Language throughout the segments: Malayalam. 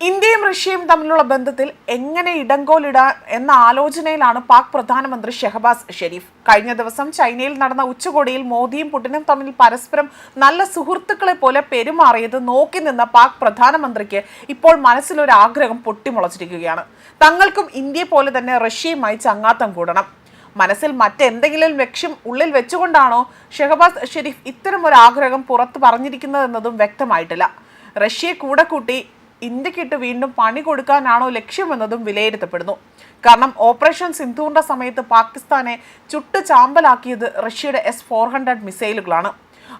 ഇന്ത്യയും റഷ്യയും തമ്മിലുള്ള ബന്ധത്തിൽ എങ്ങനെ ഇടങ്കോലിടാൻ എന്ന ആലോചനയിലാണ് പാക് പ്രധാനമന്ത്രി ഷെഹബാസ് ഷെരീഫ്. കഴിഞ്ഞ ദിവസം ചൈനയിൽ നടന്ന ഉച്ചകോടിയിൽ മോദിയും പുടിനും തമ്മിൽ പരസ്പരം നല്ല സുഹൃത്തുക്കളെ പോലെ പെരുമാറിയത് നോക്കി നിന്ന പാക് പ്രധാനമന്ത്രിക്ക് ഇപ്പോൾ മനസ്സിലൊരു ആഗ്രഹം പൊട്ടിമുളച്ചിരിക്കുകയാണ്. തങ്ങൾക്കും ഇന്ത്യയെ പോലെ തന്നെ റഷ്യയുമായി ചങ്ങാത്തം കൂടണം. മനസ്സിൽ മറ്റെന്തെങ്കിലും ലക്ഷ്യം ഉള്ളിൽ വെച്ചുകൊണ്ടാണോ ഷെഹബാസ് ഷെരീഫ് ഇത്തരം ഒരു ആഗ്രഹം പുറത്തു പറഞ്ഞിരിക്കുന്നതെന്നതും വ്യക്തമായിട്ടില്ല. റഷ്യയെ കൂടെ കൂട്ടി ഇന്ത്യക്കിട്ട് വീണ്ടും പണി കൊടുക്കാനാണോ ലക്ഷ്യമെന്നതും വിലയിരുത്തപ്പെടുന്നു. കാരണം ഓപ്പറേഷൻ സിന്ധുവിന്റെ സമയത്ത് പാകിസ്ഥാനെ ചുട്ട് ചാമ്പലാക്കിയത് റഷ്യയുടെ എസ് ഫോർ ഹൺഡ്രഡ് മിസൈലുകളാണ്.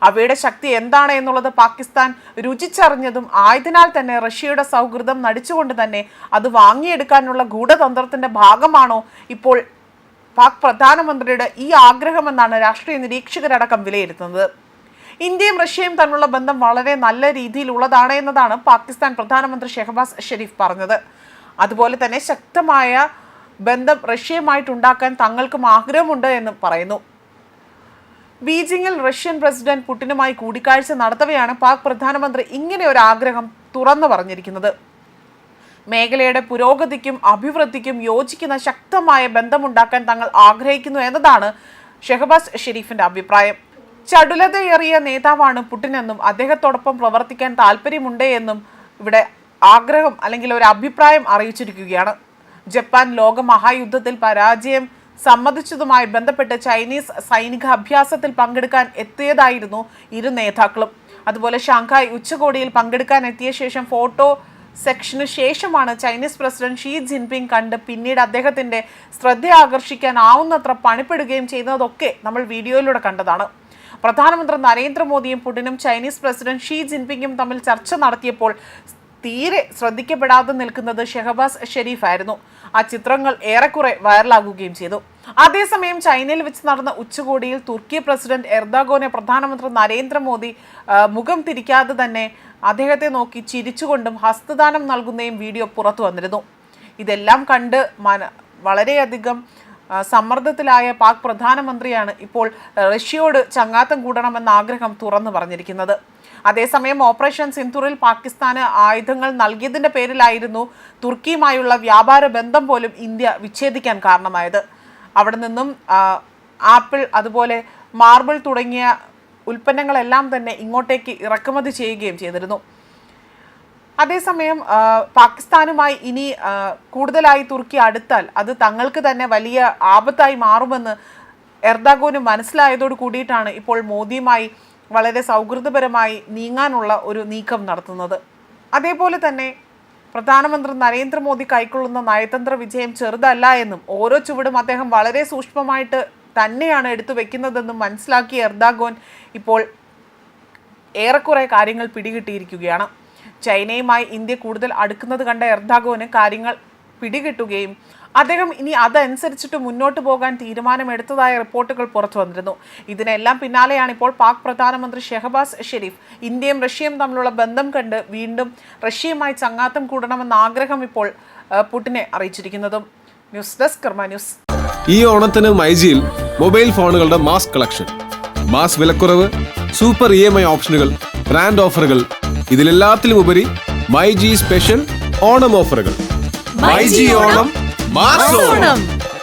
അവയുടെ ശക്തി എന്താണ് എന്നുള്ളത് പാകിസ്ഥാൻ രുചിച്ചറിഞ്ഞതും ആയതിനാൽ തന്നെ റഷ്യയുടെ സൗഹൃദം നടിച്ചുകൊണ്ട് തന്നെ അത് വാങ്ങിയെടുക്കാനുള്ള ഗൂഢതന്ത്രത്തിന്റെ ഭാഗമാണോ ഇപ്പോൾ പാക് പ്രധാനമന്ത്രിയുടെ ഈ ആഗ്രഹമെന്നാണ് രാഷ്ട്രീയ നിരീക്ഷകരടക്കം വിലയിരുത്തുന്നത്. ഇന്ത്യയും റഷ്യയും തമ്മിലുള്ള ബന്ധം വളരെ നല്ല രീതിയിലുള്ളതാണ് എന്നതാണ് പാകിസ്ഥാൻ പ്രധാനമന്ത്രി ഷെഹബാസ് ഷെരീഫ് പറഞ്ഞത്. അതുപോലെ തന്നെ ശക്തമായ ബന്ധം റഷ്യയുമായിട്ടുണ്ടാക്കാൻ തങ്ങൾക്കും ആഗ്രഹമുണ്ട് എന്നും പറയുന്നു. ബീജിംഗിൽ റഷ്യൻ പ്രസിഡന്റ് പുടിനുമായി കൂടിക്കാഴ്ച നടത്തവെയാണ് പാക് പ്രധാനമന്ത്രി ഇങ്ങനെ ഒരു ആഗ്രഹം തുറന്നു പറഞ്ഞിരിക്കുന്നത്. മേഖലയുടെ പുരോഗതിക്കും അഭിവൃദ്ധിക്കും യോജിക്കുന്ന ശക്തമായ ബന്ധമുണ്ടാക്കാൻ തങ്ങൾ ആഗ്രഹിക്കുന്നു എന്നതാണ് ഷെഹബാസ് ഷെരീഫിന്റെ അഭിപ്രായം. ചടുലതയേറിയ നേതാവാണ് പുടിനെന്നും അദ്ദേഹത്തോടൊപ്പം പ്രവർത്തിക്കാൻ താല്പര്യമുണ്ട് എന്നും ഇവിടെ ആഗ്രഹം അല്ലെങ്കിൽ ഒരു അഭിപ്രായം അറിയിച്ചിരിക്കുകയാണ്. ജപ്പാൻ ലോക മഹായുദ്ധത്തിൽ പരാജയം സമ്മതിച്ചതുമായി ബന്ധപ്പെട്ട് ചൈനീസ് സൈനിക അഭ്യാസത്തിൽ പങ്കെടുക്കാൻ എത്തിയതായിരുന്നു ഇരു നേതാക്കളും. അതുപോലെ ഷാങ്ഹായ് ഉച്ചകോടിയിൽ പങ്കെടുക്കാൻ എത്തിയ ശേഷം ഫോട്ടോ സെക്ഷന് ശേഷമാണ് ചൈനീസ് പ്രസിഡന്റ് ഷീ ജിൻപിങ് കണ്ട് പിന്നീട് അദ്ദേഹത്തിന്റെ ശ്രദ്ധ ആകർഷിക്കാൻ ആവുന്നത്ര പണിപ്പെടുകയും ചെയ്യുന്നതൊക്കെ നമ്മൾ വീഡിയോയിലൂടെ കണ്ടതാണ്. പ്രധാനമന്ത്രി നരേന്ദ്രമോദിയും പുടിനും ചൈനീസ് പ്രസിഡന്റ് ഷീ ജിൻപിങ്ങും തമ്മിൽ ചർച്ച നടത്തിയപ്പോൾ തീരെ ശ്രദ്ധിക്കപ്പെടാതെ നിൽക്കുന്നത് ഷെഹബാസ് ഷെരീഫ് ആയിരുന്നു ആ ചിത്രങ്ങൾ ഏറെക്കുറെ വൈറലാകുകയും ചെയ്തു. അതേസമയം ചൈനയിൽ വെച്ച് നടന്ന ഉച്ചകോടിയിൽ തുർക്കി പ്രസിഡന്റ് എർദാഗോനെ പ്രധാനമന്ത്രി നരേന്ദ്രമോദി മുഖം തിരിക്കാതെ തന്നെ അദ്ദേഹത്തെ നോക്കി ചിരിച്ചുകൊണ്ടും ഹസ്തദാനം നൽകുന്നതും വീഡിയോ പുറത്തു വന്നിരുന്നു. ഇതെല്ലാം കണ്ട് മന വളരെയധികം സമ്മർദ്ദത്തിലായ പാക് പ്രധാനമന്ത്രിയാണ് ഇപ്പോൾ റഷ്യയോട് ചങ്ങാത്തം കൂടണമെന്ന ആഗ്രഹം തുറന്നു പറഞ്ഞിരിക്കുന്നത്. അതേസമയം ഓപ്പറേഷൻ സിന്ധൂറിൽ പാകിസ്ഥാന് ആയുധങ്ങൾ നൽകിയതിന്റെ പേരിലായിരുന്നു തുർക്കിയുമായുള്ള വ്യാപാര ബന്ധം പോലും ഇന്ത്യ വിച്ഛേദിക്കാൻ കാരണമായത്. അവിടെ നിന്നും ആപ്പിൾ അതുപോലെ മാർബിൾ തുടങ്ങിയ ഉൽപ്പന്നങ്ങളെല്ലാം തന്നെ ഇങ്ങോട്ടേക്ക് ഇറക്കുമതി ചെയ്യുകയും ചെയ്തിരുന്നു. അതേസമയം പാകിസ്ഥാനുമായി ഇനി കൂടുതലായി തുർക്കി അടുത്താൽ അത് തങ്ങൾക്ക് തന്നെ വലിയ ആപത്തായി മാറുമെന്ന് എർദാഗോന് മനസ്സിലായതോട് കൂടിയിട്ടാണ് ഇപ്പോൾ മോദിയുമായി വളരെ സൗഹൃദപരമായി നീങ്ങാനുള്ള ഒരു നീക്കം നടത്തുന്നത്. അതേപോലെ തന്നെ പ്രധാനമന്ത്രി നരേന്ദ്രമോദി കൈക്കൊള്ളുന്ന നയതന്ത്ര വിജയം ചെറുതല്ല എന്നും ഓരോ ചുവടും അദ്ദേഹം വളരെ സൂക്ഷ്മമായിട്ട് തന്നെയാണ് എടുത്തു വെക്കുന്നതെന്നും മനസ്സിലാക്കിയ എർദാഗോൻ ഇപ്പോൾ ഏറെക്കുറെ കാര്യങ്ങൾ പിടികിട്ടിയിരിക്കുകയാണ്. ചൈനയുമായി ഇന്ത്യ കൂടുതൽ അടുക്കുന്നത് കണ്ട എർദാഗോന് കാര്യങ്ങൾ പിടികിട്ടുകയും അദ്ദേഹം ഇനി അതനുസരിച്ചിട്ട് മുന്നോട്ട് പോകാൻ തീരുമാനമെടുത്തതായ റിപ്പോർട്ടുകൾ പുറത്തു വന്നിരുന്നു. ഇതിനെല്ലാം പിന്നാലെയാണ് ഇപ്പോൾ പാക് പ്രധാനമന്ത്രി ഷെഹബാസ് ഷെരീഫ് ഇന്ത്യയും റഷ്യയും തമ്മിലുള്ള ബന്ധം കണ്ട് വീണ്ടും റഷ്യയുമായി ചങ്ങാത്തം കൂടണമെന്ന ആഗ്രഹം ഇപ്പോൾ പുടിനെ അറിയിച്ചിരിക്കുന്നതും. News desk news. ഈ ഓണത്തിന് മൈജിയിൽ മൊബൈൽ ഫോണുകളുടെ മാസ് കളക്ഷൻ. മാസ് വിലക്കുറവ് സൂപ്പർ ഇ എം ഐ ഓപ്ഷനുകൾ ബ്രാൻഡ് ഓഫറുകൾ ഇതിലെല്ലാത്തിലും ഉപരി മൈ ജി സ്പെഷ്യൽ ഓണം ഓഫറുകൾ. ഓണം മാസ് ഓണം.